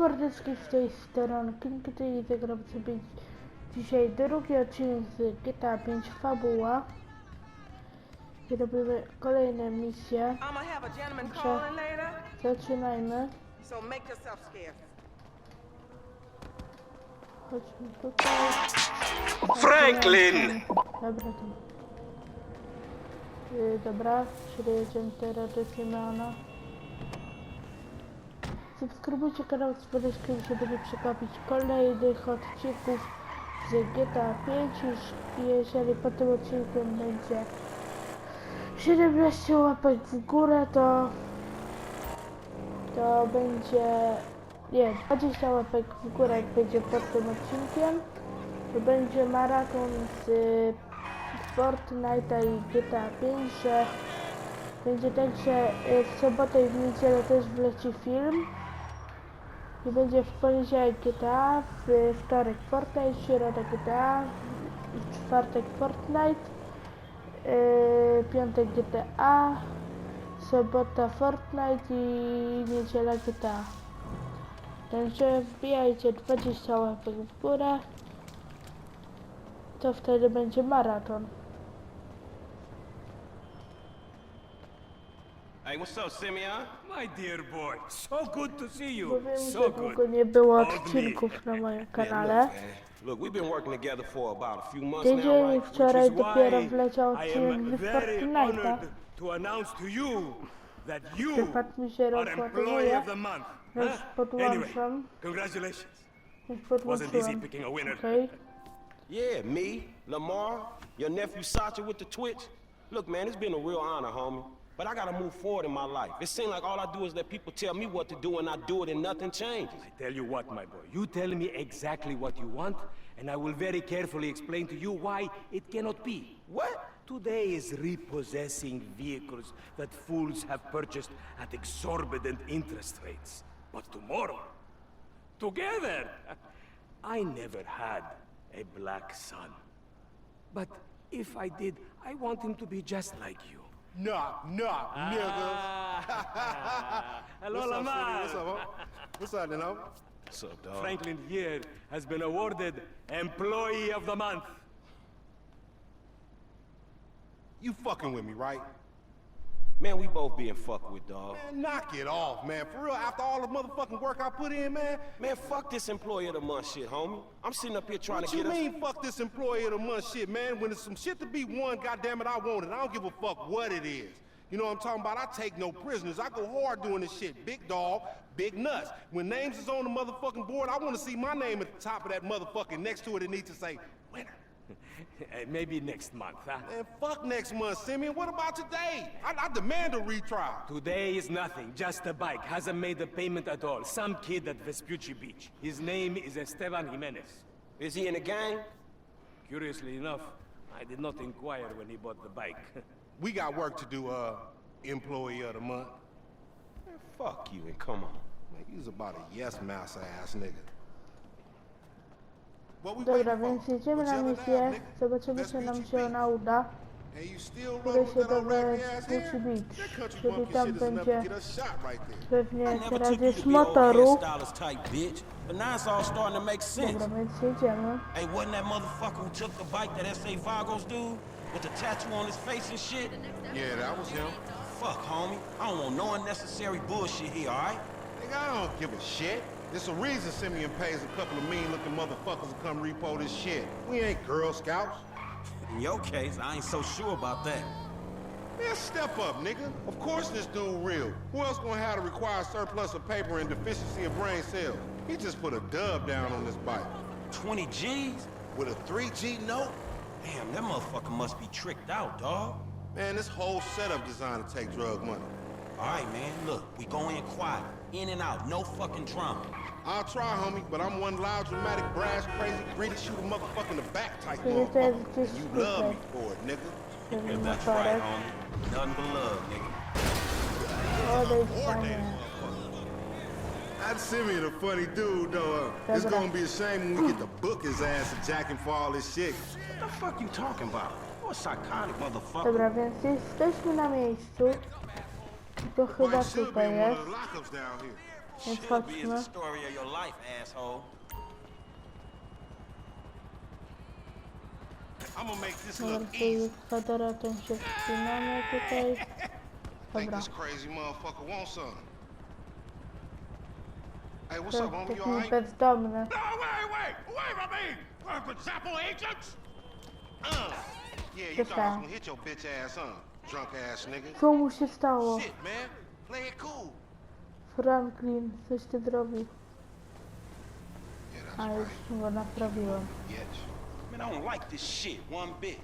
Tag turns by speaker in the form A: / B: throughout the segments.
A: mordeczki z tej strony King i zagram sobie dzisiaj drugi odcinek z GTA 5 Fabuła. I robimy kolejne misje.
B: Later,
A: Zaczynajmy. Chodźmy tutaj.
C: Franklin!
A: Dobra, to. Yy, dobra, czyli jedziemy teraz do Simeona. Subskrybujcie kanał z podejściem, żeby nie przegapić kolejnych odcinków z GTA 5. Już jeżeli po tym odcinku będzie 17 łapek w górę, to to będzie nie, 20 łapek w górę jak będzie pod tym odcinkiem. To będzie maraton z Fortnite'a i GTA 5, że będzie tak, że w sobotę i w niedzielę też wleci film. I będzie w poniedziałek GTA, w wtorek Fortnite, w środę GTA, w czwartek Fortnite, yy, piątek GTA, sobota Fortnite i niedziela GTA. Także wbijajcie 20 łapek w górę, to wtedy będzie maraton.
C: Hey, what's up, Simeon?
D: My dear boy, so good to see you.
A: Bo wiem,
D: So
A: że
D: good.
A: długo nie było odcinków na moim kanale.
C: Look, we've been working together for about a few months now,
A: Tydzień i
C: right?
A: wczoraj
D: Which is
A: dopiero
D: why
A: wleciał
D: I
A: odcinek
D: am
A: z
D: very
A: Fortnite'a.
D: honored to announce to you that you
A: Przypadł mi się
D: are employee
A: rozładowuje.
D: of the month.
A: Już
D: Huh?
A: podłączam.
D: Anyway, congratulations.
A: Już
D: Wasn't easy
A: podłączyłem.
D: picking a winner.
A: Okej.
C: Yeah, me, Lamar, your nephew Sacha with the Twitch. Look, man, it's been a real honor, homie. But I gotta move forward in my life. It seems like all I do is let people tell me what to do and I do it and nothing changes.
D: I tell you what, my boy, you tell me exactly what you want, and I will very carefully explain to you why it cannot be.
C: What?
D: Today is repossessing vehicles that fools have purchased at exorbitant interest rates. But tomorrow, together, I never had a black son. But if I did, I want him to be just like you.
E: Knock, knock, nigga. Ah.
D: Hello,
E: What's up,
D: Lamar.
E: City? What's up, huh? What's up, you know?
C: What's up, dog?
D: Franklin here has been awarded Employee of the Month.
E: You fucking with me, right?
C: Man, we both being fucked with, dog.
E: Man, knock it off, man. For real, after all the motherfucking work I put in, man.
C: Man, fuck this employee of the month shit, homie. I'm sitting up here trying
E: What
C: to
E: you
C: get us.
E: mean, fuck this employee of the month shit, man? When there's some shit to be won, goddamn it, I want it. I don't give a fuck what it is. You know what I'm talking about? I take no prisoners. I go hard doing this shit. Big dog, big nuts. When names is on the motherfucking board, I want to see my name at the top of that motherfucking next to it. It needs to say winner.
D: Maybe next month, huh?
E: Man, fuck next month, Simeon. What about today? I, I demand a retrial.
D: Today is nothing, just a bike. Hasn't made a payment at all. Some kid at Vespucci Beach. His name is Esteban Jimenez.
C: Is he in the gang?
D: Curiously enough, I did not inquire when he bought the bike.
E: We got work to do, uh, employee of the month.
C: Man, fuck you and come on.
E: Man, you was about a yes mouse ass nigga.
A: Dobra, więc jedziemy na misję. Zobaczymy, czy nam się ona uda.
E: With
A: się
E: that old
A: do
E: raggedy ass
A: Vespucci
E: hair?
A: Beach. Czyli tam będzie pewnie teraz jest motoru.
C: but now it's all starting to make sense.
A: Dobra, więc jedziemy.
C: Hey, wasn't that motherfucker who took the bike that S.A. Vagos dude? With the tattoo on his face and shit?
E: Yeah, that was him.
C: Fuck, homie. I don't want no unnecessary bullshit here, alright?
E: Nigga, I don't give a shit. There's a reason Simeon pays a couple of mean-looking motherfuckers to come repo this shit. We ain't Girl Scouts.
C: In your case, I ain't so sure about that.
E: Man, step up, nigga. Of course this dude real. Who else gonna have the required surplus of paper and deficiency of brain cells? He just put a dub down on this bike.
C: 20 G's? With a 3G note? Damn, that motherfucker must be tricked out, dog.
E: Man, this whole setup designed to take drug money.
C: Alright, man, look, we go in quiet. In and out, no fucking drama.
E: I'll try, homie, but I'm one loud, dramatic, brash, crazy, greedy, shoot a motherfucker in the back type
A: Czyli to
E: motherfucker. you love me for it, nigga.
A: Ten
C: That's right, homie. Nothing but love, nigga.
A: I'd
E: That Simeon a funny dude, though. Uh, it's gonna be a shame when we get to book his ass and jack him for all this shit.
C: What the fuck you talking about? You're a psychotic motherfucker.
A: Dobra, więc jesteśmy na miejscu. I to chyba tutaj jest. Więc chodźmy. Dobra, z kwadratem się wspinamy tutaj. Dobra.
E: Hey, what's
A: To
E: up, homie? You
A: taki
E: alright?
A: bezdomny.
E: No, wait, wait, wait, I mean, for example, agents? Uh, yeah, you thought I was gonna hit your bitch ass, huh? Drunk ass nigga.
A: Co mu się stało?
E: Shit, man. Play it cool.
A: Franklin, coś ty zrobił.
E: Yeah,
A: A już go naprawiłem.
E: Yes.
C: Man, I don't like this shit one bit.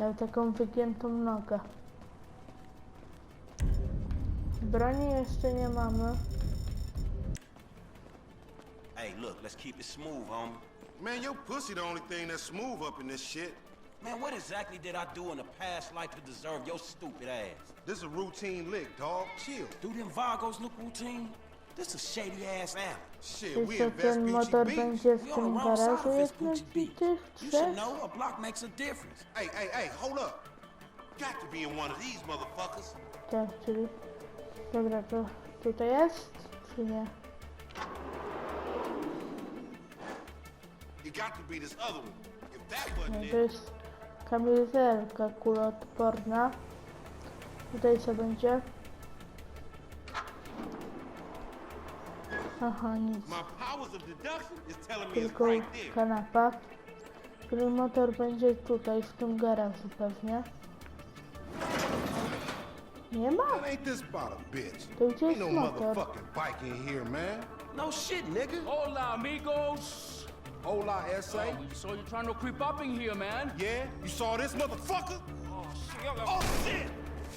A: Miał taką wygiętą nogę. Broni jeszcze nie mamy.
C: Hey, look, let's keep it smooth, homie.
E: Man, your pussy the only thing that's smooth up in this shit.
C: Man, what exactly did I do in a past life to deserve your stupid ass?
E: This is a routine lick, dog. Chill.
C: Do them Vagos look routine? This a shady ass alley.
E: Shit,
A: Wiesz,
E: we
A: że
E: invest
A: ten
E: Gucci
A: motor
E: beats.
A: będzie w
C: We on
A: tym
C: the wrong side
A: garażu
C: of this
A: jednym
C: Gucci
A: z
C: beat. You should
A: trzech?
C: know a block makes a difference.
E: Hey, hey, hey, hold up. Got to be in one of these motherfuckers.
A: Tak, czyli... Dobra, to tutaj jest? Czy nie?
E: It got to be this other one. If that wasn't
A: Nie,
E: it,
A: jest kamizelka kuloodporna. Tutaj co będzie? Aha, nic.
E: my powers of deduction is telling me it's
A: Tylko kanapa. Który motor będzie tutaj, w tym garażu pewnie. Nie ma? To gdzie jest
E: no
A: motor?
E: motherfucking bike in here, man.
C: No shit, nigga.
F: Hola, amigos.
E: Hola, S.A.
F: Oh, we saw you trying to creep up in here, man.
E: Yeah? You saw this motherfucker?
F: Oh, shit.
E: Oh, shit!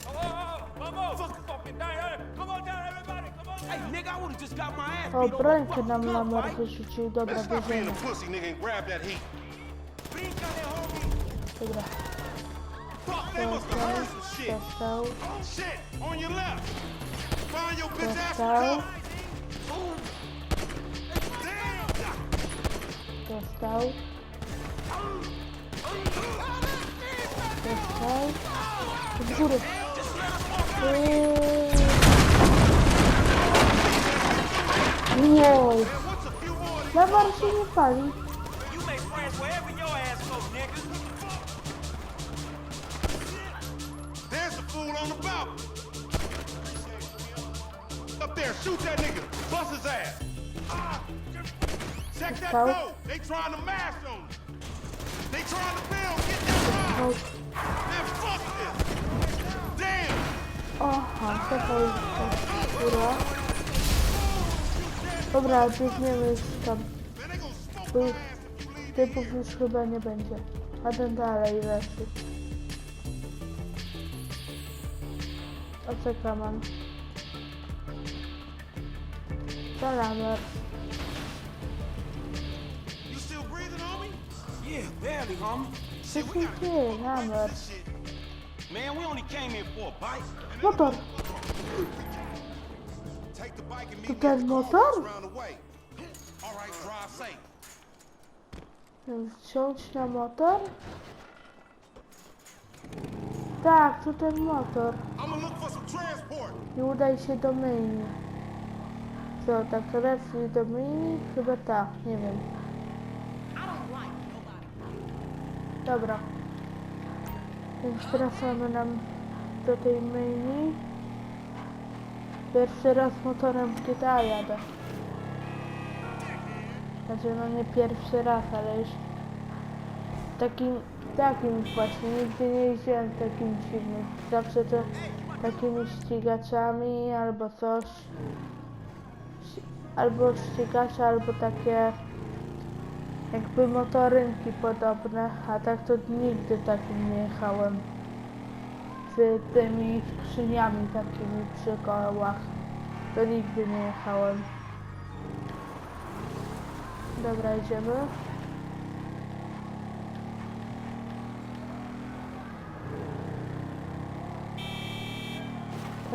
F: Oh, oh, oh, come on. Fucking down. Eh? Come on down, everybody. Come on
C: Hey, nigga, I would've just got my ass
A: O,
C: beat on
A: brońkę
C: the
A: nam
C: fucking
A: na
C: gunfight.
A: mordę rzucił. Dobra,
E: Man, stop being a pussy, nigga, and grab that heat.
C: Bríncale, homie.
A: Dobra,
E: Fuck, they must have heard some shit.
A: dostał,
E: Oh, shit! On your left! Find your bitch ass
A: dostał,
C: ass goes, nigga.
E: There's a fool on the balcony. Up there, shoot that nigga. Bust his ass. Ah, Check that road. They trying to mash on you. They trying to build. Get that road. Man, fuck this. Damn.
A: Aha, to jest góra. Dobra, biegniemy już tam. Typów już chyba nie będzie. A ten dalej leży. A co
C: Yeah, barely, homie.
A: Lamer?
E: This shit.
C: Man, we only came here for a bite.
A: Motor!
E: Take the bike and meet
A: To
E: me at
A: ten
E: the
A: motor?
E: car around the way. All right, drive safe.
A: Wsiąść na motor? Tak, to ten motor.
E: I'm gonna look for some transport.
A: I udaj się do myjni. Co, tak refli do myjni? Chyba tak, nie wiem. Dobra. Więc wracamy nam do tej myjni. Pierwszy raz motorem w GTA jadę. Znaczy no nie pierwszy raz, ale już takim, takim właśnie, nigdy nie jeździłem takim silnym. Zawsze to takimi ścigaczami albo coś. Albo ścigacze, albo takie jakby motorynki podobne, a tak to nigdy takim nie jechałem. Z tymi skrzyniami takimi przy kołach. To nigdy nie jechałem. Dobra, idziemy.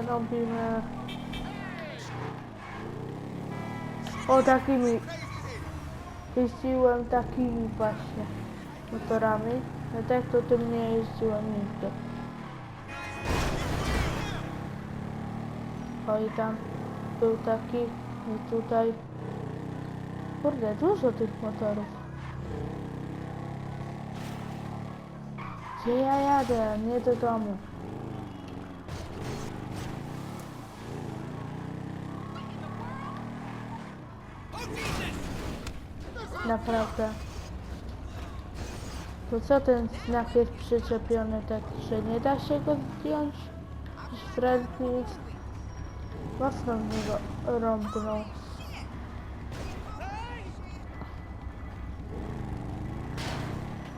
A: Robimy... O, takimi... Jeździłem takimi właśnie motorami. No tak to tym nie jeździłem nigdy. O i tam był taki I tutaj... Kurde, dużo tych motorów. Gdzie ja jadę? Nie do domu. Naprawdę. To co ten znak jest przyczepiony tak, że nie da się go zdjąć? Fred nic mocno w niego rąbnął.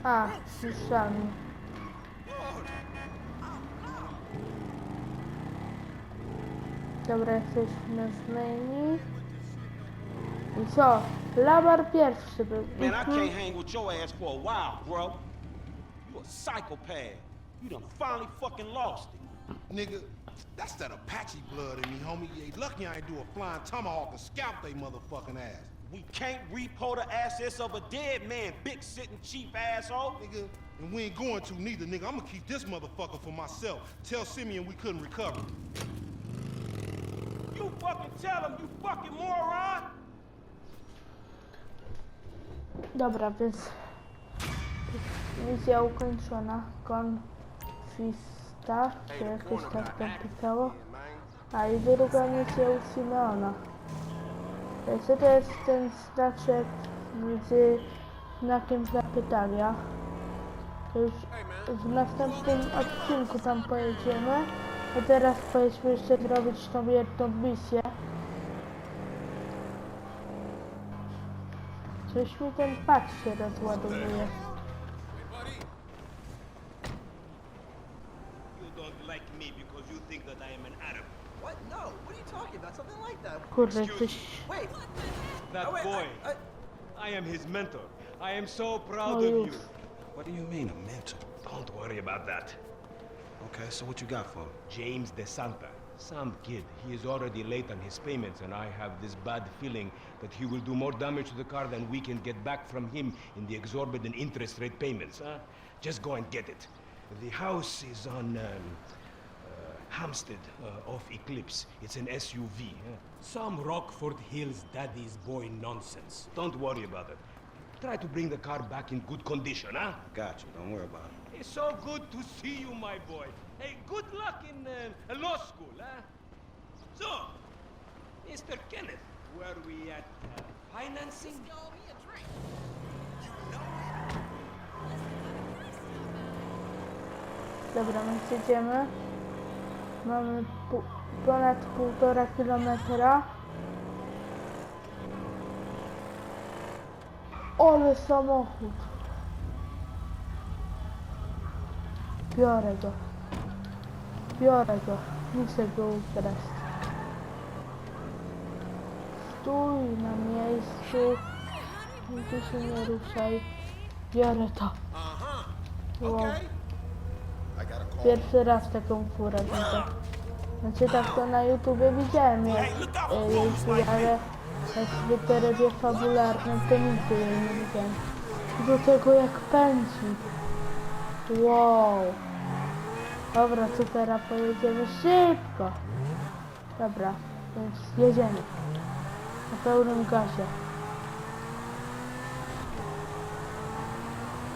A: A, słyszałem. Dobra, jesteśmy w menu. I co? Labar pierwszy był.
C: Man, I
A: Mhm.
C: can't hang with your ass for a while, bro. You a psychopath. You done finally fucking lost it.
E: Nigga, that's that Apache blood in me, homie. You ain't lucky I ain't do a flying tomahawk and scalp they motherfucking ass.
C: We can't repo the assets of a dead man, big sitting chief asshole.
E: Nigga, and we ain't going to neither, nigga. I'm gonna keep this motherfucker for myself. Tell Simeon we couldn't recover.
C: You fucking tell him, you fucking moron.
A: Dobra, więc misja ukończona. Konfista, czy jakoś tak tam pisało. A i druga misja u Simeona. Co to jest ten znaczek z znakiem zapytania? To już w następnym odcinku tam pojedziemy. A teraz powiedzmy jeszcze zrobić tą jedną misję. Coś mi ten pad się rozładowuje.
G: No.
A: Kurde, coś...
D: That
G: Oh,
D: boy,
G: I,
D: am his mentor. I am so proud
A: Oh,
D: of
A: you-.
C: What do you mean, a mentor?
D: Don't worry about that.
C: Okay, so what you got for me?
D: James De Santa, some kid. He is already late on his payments, and I have this bad feeling that he will do more damage to the car than we can get back from him in the exorbitant interest rate payments. Huh? Just go and get it. The house is on um, uh, Hampstead uh, off Eclipse. It's an SUV. huh? Some Rockford Hills daddy's boy nonsense. Don't worry about it. Try to bring the car back in good condition, huh?
C: Got you, don't worry about it.
D: It's so good to see you, my boy. Hey, good luck in uh, law school, huh? So, Mr. Kenneth, were we at uh, financing?
A: Dobra, my jedziemy. Mamy ponad półtora kilometra. Ale samochód. Biorę go. Biorę go. Muszę go ukraść. Stój na miejscu. Ty się nie ruszaj. Biorę to. Wow. Pierwszy raz taką furę widzę. Znaczy tak to na YouTubie widziałem je, e, jej furę, ale jak w trybie fabularnym to nigdy jej nie widziałem. Do tego jak pędzi. Wow. Dobra, super, a pojedziemy szybko. Dobra, więc jedziemy. Na pełnym gazie.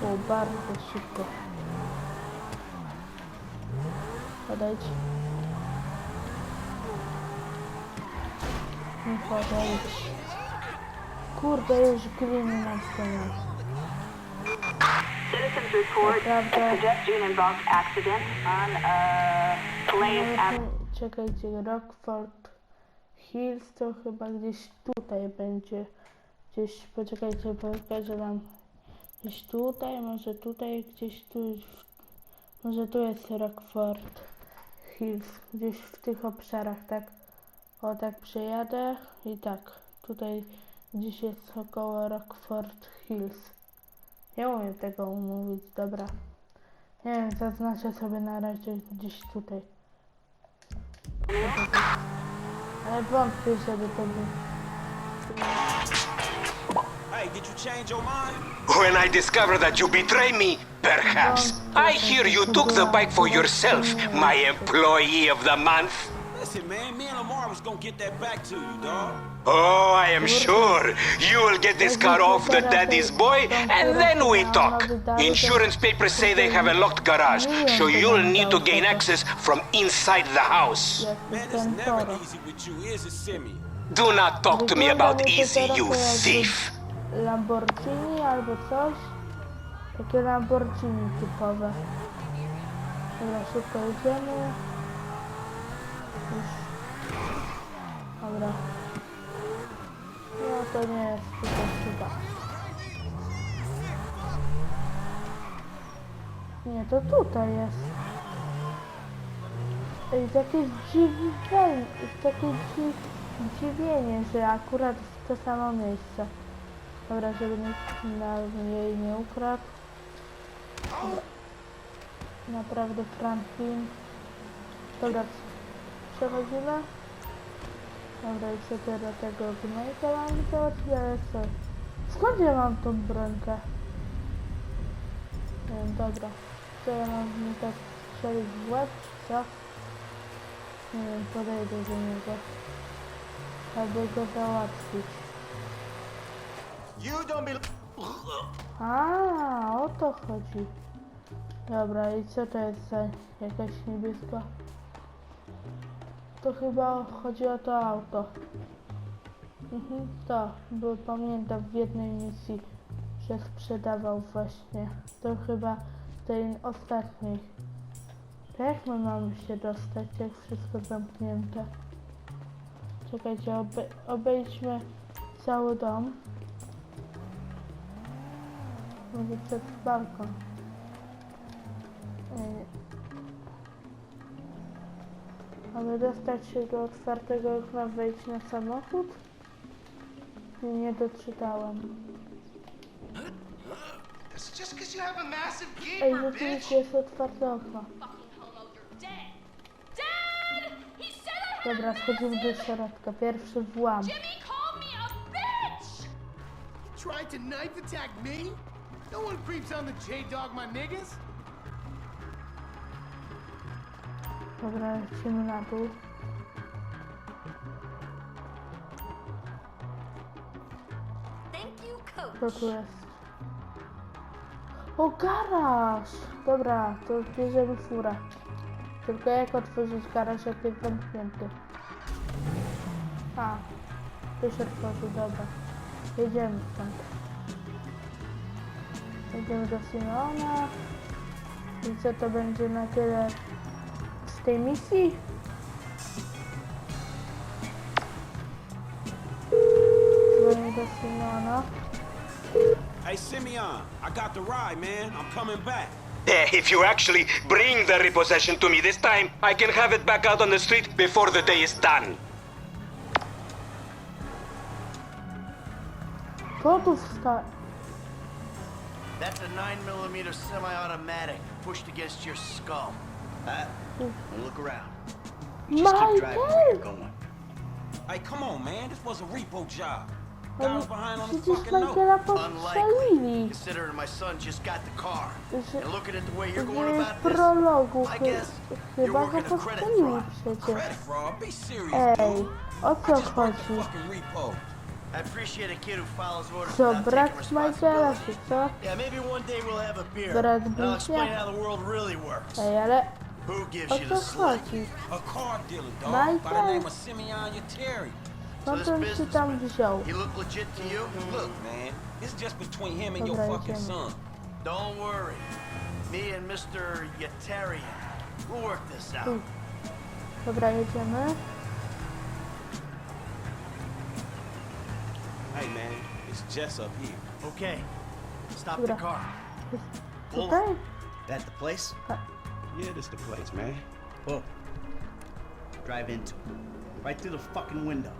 A: O, bardzo szybko. Podejdź. Nie podejdź. Kurde, już gliny na scenę.
H: Citizens report a pedestrian involved accident on uh, Avenue.
A: Czekajcie, Rockford Hills to chyba gdzieś tutaj będzie. Gdzieś, poczekajcie, pokażę wam. Gdzieś tutaj, może tutaj, gdzieś tu. Może tu jest Rockford Hills. Gdzieś w tych obszarach, tak. O, tak przejadę i tak. Tutaj gdzieś jest około Rockford Hills. Nie umiem tego umówić, dobra. Nie wiem, zaznaczę sobie na razie gdzieś tutaj. Ale wątpię, żeby to był.
C: Hey, did you change your mind?
I: When I discover that you betray me, perhaps. I hear you took the bike for yourself, my employee of the month.
C: Listen, man, me and Lamar was gonna get that back to you, dog.
I: Oh, I am sure you will get this car off the daddy's boy, and then we talk. Insurance papers say they have a locked garage, so you'll need to gain access from inside the house.
C: Man, it's never easy with you, is it, Simeon?
I: Do not talk to me about
A: Wygląda mi to
I: easy, you thief.
A: Lamborghini albo coś. Takie Lamborghini typowe. Dobra, szybko idziemy. Dobra. No to nie jest tutaj chyba. Nie, to tutaj jest. Ej, takie zdziwienie, takie dzi- zdziwienie, że akurat w to samo miejsce. Dobra, żeby nikt na jej nie ukradł. Dobra. Naprawdę Franklin. Dobra, przechodzimy. Dobra, i co teraz tego gnojka mam załatwić, ale co? Skąd ja mam tą bronkę? Nie wiem, dobra. Co ja mam mi tak strzelić w łeb, czy co? Nie wiem, podejdę do niego. Aby go załatwić.
G: You don't be.
A: A, o to chodzi. Dobra, i co to jest za jakaś niebieska? To chyba chodzi o to auto. Mhm, to, bo pamiętam w jednej misji, że sprzedawał właśnie. To chyba tej ostatniej. To jak my mamy się dostać, jak wszystko zamknięte? Czekajcie, obe obejdźmy cały dom. Może przez balkon. Mamy dostać się do otwartego okna, wejść na samochód? Nie, doczytałem. Ej,
G: gaper, bitch.
A: rzeczywiście jest otwarte okno. Dobra, wchodzimy do środka. Pierwszy włam.
F: Tried to knife attack me? No one creeps on the J-Dog, my niggas.
A: Dobra, lecimy na dół. Co tu jest? O, garaż! Dobra, to bierzemy furę. Tylko jak otworzyć garaż, jak jest zamknięty? A, tu się otworzy, dobra. Jedziemy stąd. Jedziemy do Simeona. I co to będzie na tyle z tej misji? Dzwonię do Simeona.
C: Hey, Simeon, I got the ride, man. I'm coming back.
I: Eh, If you actually bring the repossession to me this time, I can have it back out on the street before the day is done.
A: Co tu wsta...
G: That's a 9mm semi-automatic pushed against your skull. Pat, look around. Just keep driving where you're going.
C: Hey, come on, man. This was a repo job. Guy was behind on the
A: przecież
C: fucking note.
G: Unlikely,
A: postrzelili.
G: considering my son just got the car.
A: Że-
G: And looking at the way you're
A: W
G: going about this,
A: prologu
G: I
A: chy-
G: guess you're
A: chyba go
G: working a credit
A: postrzelili
G: fraud.
A: przecież.
C: Credit fraud. Be serious,
A: Ej,
C: dude.
A: o
C: I
A: co
C: just worked the
A: chodzi?
C: fucking repo.
G: I appreciate a kid who follows orders
A: Co,
G: without
A: brat
G: taking
A: Michaela
G: responsibility.
A: czy co?
G: Yeah, maybe one day we'll have a beer.
A: Brat
G: and I'll explain how the world really works.
A: Ej, ale
G: Who gives
A: o
G: you
A: co
G: the slip?
A: chodzi?
C: A car dealer, dog, by the name of Simeon Yateri.
A: Skąd
G: this
A: on się tam
G: businessman. He look legit to you?
C: Look, man, it's just between him and your fucking son.
G: Don't worry. Me and Mr. Yetarian, we'll work this out.
A: Dobra, jedziemy.
C: Hey, man, it's Jess up here.
G: Okay, stop
A: Dobra.
G: the car.
A: Tutaj?
J: That the place?
C: Yeah, this the place, man.
J: Whoa. Drive into it. Right through the fucking window.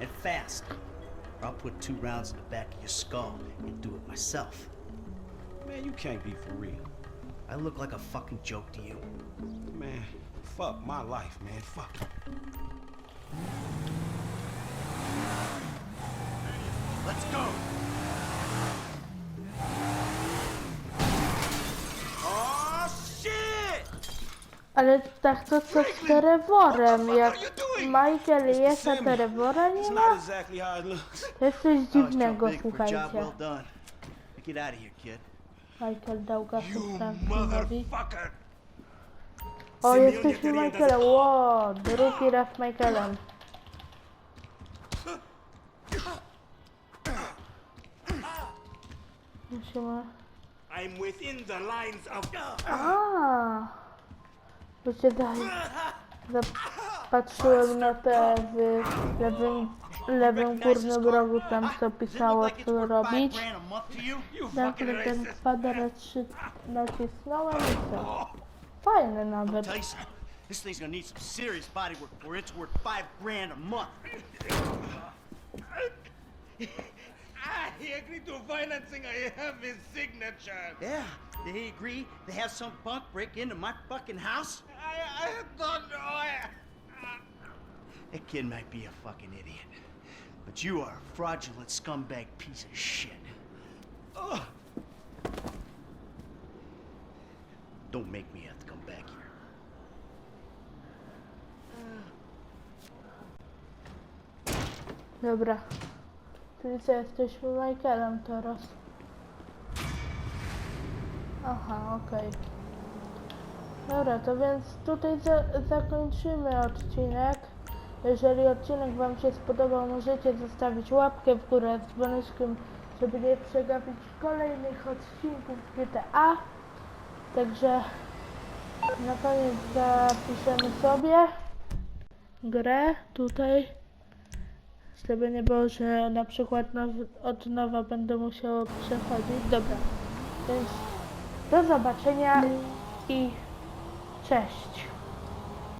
J: And fast. Or I'll put two rounds in the back of your skull and do it myself.
C: Man, you can't be for real.
J: I look like a fucking joke to you.
C: Man, fuck my life, man. Fuck.
G: Let's go.
A: Ale tak to co z Trevorem, jak Michael jest, a Trevora nie ma?
C: looks.
A: Jest coś
G: too
A: dziwnego, słuchajcie. Michael dał gazu Frankinowi. O, jesteśmy Michaelem. Ło, drugi raz Michaelem. Musimy...
D: I'm within the lines of...
A: A, bo się daj. Zapatrzyłem na te w lewym, lewym górnym rogu, tam co pisało co robić. Nagle ten
D: racist!
A: kwadrat trzy nacisnąłem i co? Fajny nawet.
G: This thing's gonna need some serious body work it's worth five grand a month.
D: He agreed to financing. I have his signature.
G: Yeah, did he agree to have some punk break into my fucking house?
D: I, I don't know. I,
G: That kid might be a fucking idiot. But you are a fraudulent scumbag piece of shit. Ugh. Don't make me have to come back here.
A: Dobra. Czyli co, jesteśmy Michaelem teraz. Aha, okej. Dobra, to więc tutaj za zakończymy odcinek. Jeżeli odcinek Wam się spodobał, możecie zostawić łapkę w górę z dzwoneczkiem, żeby nie przegapić kolejnych odcinków GTA. Także na koniec zapiszemy sobie grę tutaj. Żeby nie było, że na przykład now, od nowa będę musiała przechodzić. Dobra, więc do zobaczenia i cześć.